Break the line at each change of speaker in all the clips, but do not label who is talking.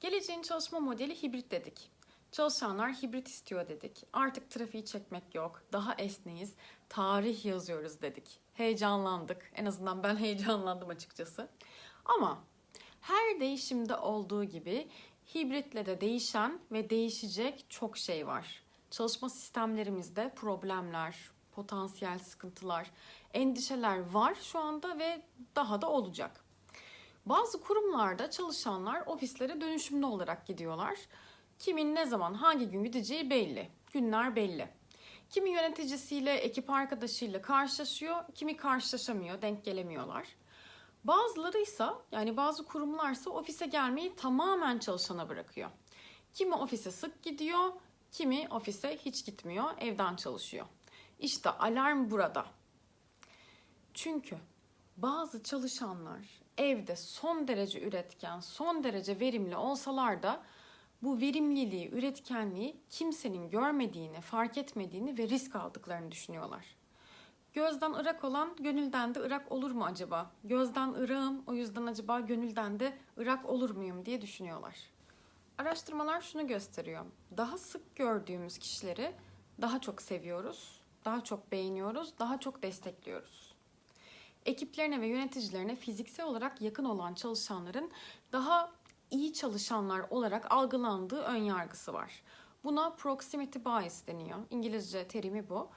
Geleceğin çalışma modeli hibrit dedik. Çalışanlar hibrit istiyor dedik. Artık trafiği çekmek yok. Daha esneyiz. Tarih yazıyoruz dedik. Heyecanlandık. En azından ben heyecanlandım açıkçası. Ama her değişimde olduğu gibi hibritle de değişen ve değişecek çok şey var. Çalışma sistemlerimizde problemler, potansiyel sıkıntılar, endişeler var şu anda ve daha da olacak. Bazı kurumlarda çalışanlar ofislere dönüşümlü olarak gidiyorlar. Kimin ne zaman hangi gün gideceği belli. Günler belli. Kimi yöneticisiyle, ekip arkadaşıyla karşılaşıyor, kimi karşılaşamıyor, denk gelemiyorlar. Bazıları ise yani bazı kurumlarsa ofise gelmeyi tamamen çalışana bırakıyor. Kimi ofise sık gidiyor, kimi ofise hiç gitmiyor, evden çalışıyor. İşte alarm burada. Çünkü bazı çalışanlar evde son derece üretken, son derece verimli olsalar da bu verimliliği, üretkenliği kimsenin görmediğini, fark etmediğini ve risk aldıklarını düşünüyorlar. Gözden ırak olan gönülden de ırak olur mu acaba? Gözden ırağım o yüzden acaba gönülden de ırak olur muyum diye düşünüyorlar. Araştırmalar şunu gösteriyor. Daha sık gördüğümüz kişileri daha çok seviyoruz, daha çok beğeniyoruz, daha çok destekliyoruz. Ekiplerine ve yöneticilerine fiziksel olarak yakın olan çalışanların daha iyi çalışanlar olarak algılandığı ön yargısı var. Buna proximity bias deniyor. İngilizce terimi bu.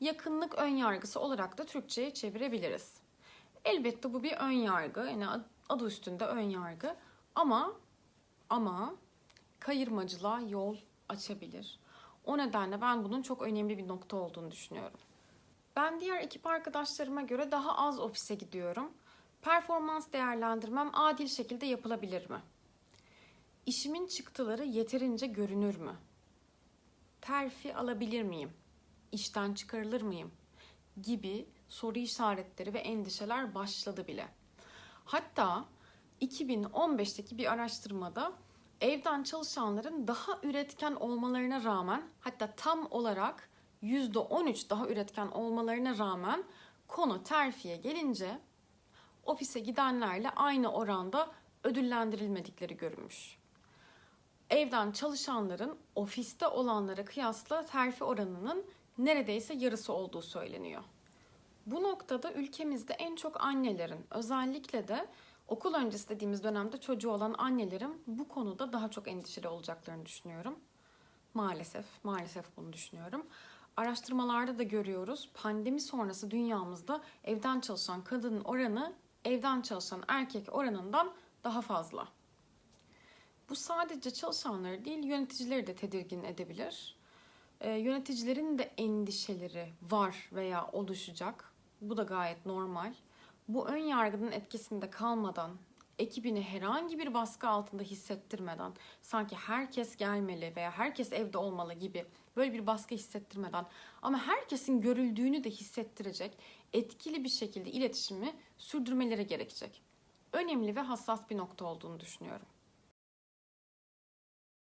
Yakınlık ön yargısı olarak da Türkçe'ye çevirebiliriz. Elbette bu bir ön yargı. Yani adı üstünde ön yargı. Ama ama kayırmacılığa yol açabilir. O nedenle ben bunun çok önemli bir nokta olduğunu düşünüyorum. Ben diğer ekip arkadaşlarıma göre daha az ofise gidiyorum. Performans değerlendirmem adil şekilde yapılabilir mi? İşimin çıktıları yeterince görünür mü? Terfi alabilir miyim? İşten çıkarılır mıyım? Gibi soru işaretleri ve endişeler başladı bile. Hatta 2015'teki bir araştırmada evden çalışanların daha üretken olmalarına rağmen hatta tam olarak %13 daha üretken olmalarına rağmen konu terfiye gelince ofise gidenlerle aynı oranda ödüllendirilmedikleri görülmüş. Evden çalışanların ofiste olanlara kıyasla terfi oranının neredeyse yarısı olduğu söyleniyor. Bu noktada ülkemizde en çok annelerin özellikle de okul öncesi dediğimiz dönemde çocuğu olan annelerin bu konuda daha çok endişeli olacaklarını düşünüyorum. Maalesef, maalesef bunu düşünüyorum. Araştırmalarda da görüyoruz. Pandemi sonrası dünyamızda evden çalışan kadının oranı evden çalışan erkek oranından daha fazla. Bu sadece çalışanları değil, yöneticileri de tedirgin edebilir. Ee, yöneticilerin de endişeleri var veya oluşacak. Bu da gayet normal. Bu ön yargının etkisinde kalmadan, ekibini herhangi bir baskı altında hissettirmeden, sanki herkes gelmeli veya herkes evde olmalı gibi böyle bir baskı hissettirmeden ama herkesin görüldüğünü de hissettirecek etkili bir şekilde iletişimi sürdürmeleri gerekecek. Önemli ve hassas bir nokta olduğunu düşünüyorum.